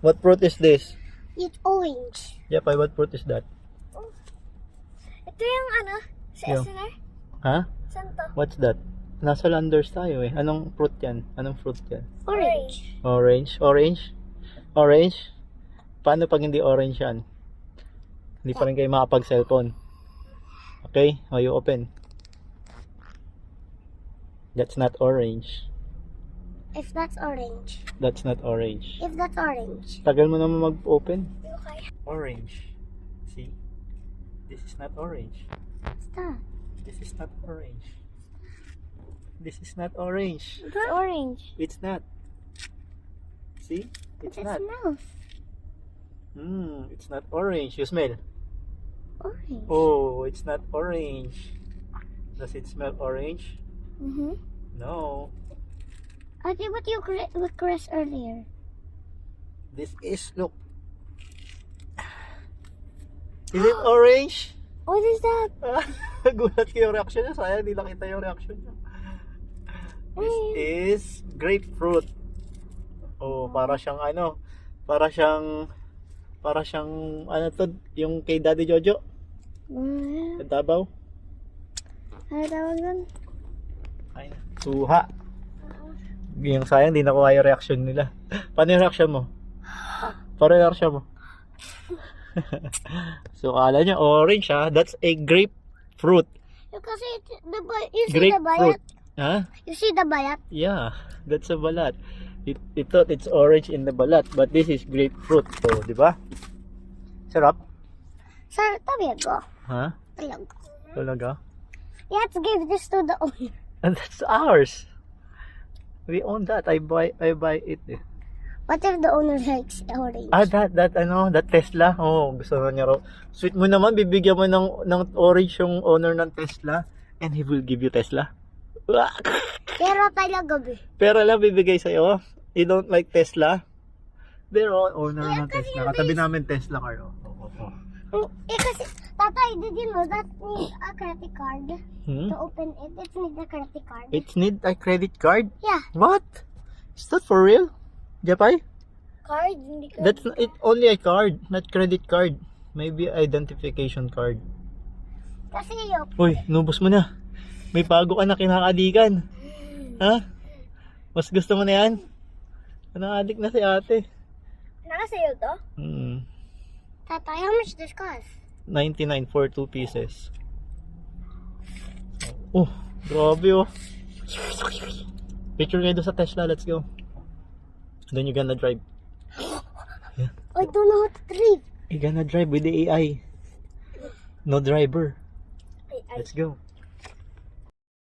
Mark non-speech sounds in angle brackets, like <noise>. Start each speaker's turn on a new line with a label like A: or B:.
A: What fruit is this?
B: It's orange.
A: Japay, what fruit is that?
B: Ito yung ano, sa
A: Yung-
B: SNR.
A: Ha?
B: Saan to?
A: What's that? Nasa Landers tayo eh. Anong fruit yan? Anong fruit yan?
B: Orange.
A: Orange? Orange? Orange? Paano pag hindi orange yan? Hindi pa rin kayo makapag-cellphone. Okay? How you open? That's not orange.
B: If that's orange.
A: That's not orange.
B: If that's orange.
A: Tagal mo naman mag-open.
B: Okay.
A: Orange. See? This is not orange.
B: What's that?
A: This is not orange. This is not orange.
B: It's orange.
A: It's not. See? It's
B: it
A: not.
B: smells
A: Hmm, it's not orange. You smell.
B: orange.
A: Oh, it's not orange. Does it smell orange?
B: Mm-hmm.
A: No.
B: Okay, what you Chris earlier?
A: This is, look. Is it <gasps> orange?
B: What is that? <laughs>
A: Gulat yung reaction niya. Sayang, hindi nakita yung reaction niya. This is grapefruit. Oh, para siyang ano, para siyang para siyang ano to, yung kay Daddy Jojo,
B: Mm,
A: sa Davao.
B: ano tawag doon?
A: Ay, suha. Yung sayang, di nakuha yung reaction nila. <laughs> Paano yung reaction mo? Paano yung reaction mo? <laughs> so, kala niya orange ha. That's a grapefruit.
B: Kasi the you see the
A: Grapefruit.
B: bayat.
A: Ha?
B: You see the bayat.
A: Yeah, <laughs> that's a balat. It, it thought it's orange in the balat, but this is grapefruit. So, di ba? Sarap.
B: Sir, ko.
A: Ha?
B: Talaga.
A: Talaga?
B: Let's give this to the owner.
A: And that's ours. We own that. I buy I buy it. eh.
B: What if the owner likes orange?
A: Ah, that, that, ano, that Tesla. Oh, gusto na niya raw. Sweet mo naman, bibigyan mo ng, ng orange yung owner ng Tesla. And he will give you Tesla.
B: Pero talaga, be.
A: Pero lang bibigay sa'yo. You don't like Tesla? Pero owner ng
B: kasi
A: Tesla. Katabi namin Tesla car. Oh. Oh, oh, oh.
B: Eh, kasi, tatay, did you know that needs a credit card
A: Hmm?
B: to open it? It needs a credit card.
A: It need a credit card?
B: Yeah,
A: What? Is that for real? Japay?
B: card, hindi credit.
A: That's it only a card, not credit card. Maybe identification card.
B: Kasi yung,
A: Uy, nubos mo na. May bago ka na kinakadikan. Ha? Mas gusto mo na yan? Nakadik na si ate.
B: nakasayo to?
A: Hmm.
B: Tatay, how much this cost?
A: 99 for 2 pieces. Oh, grabe oh. Picture kayo doon sa Tesla, let's go. Then you gonna drive. <gasps>
B: I don't know how to drive.
A: You gonna drive with the AI. No driver. Let's go.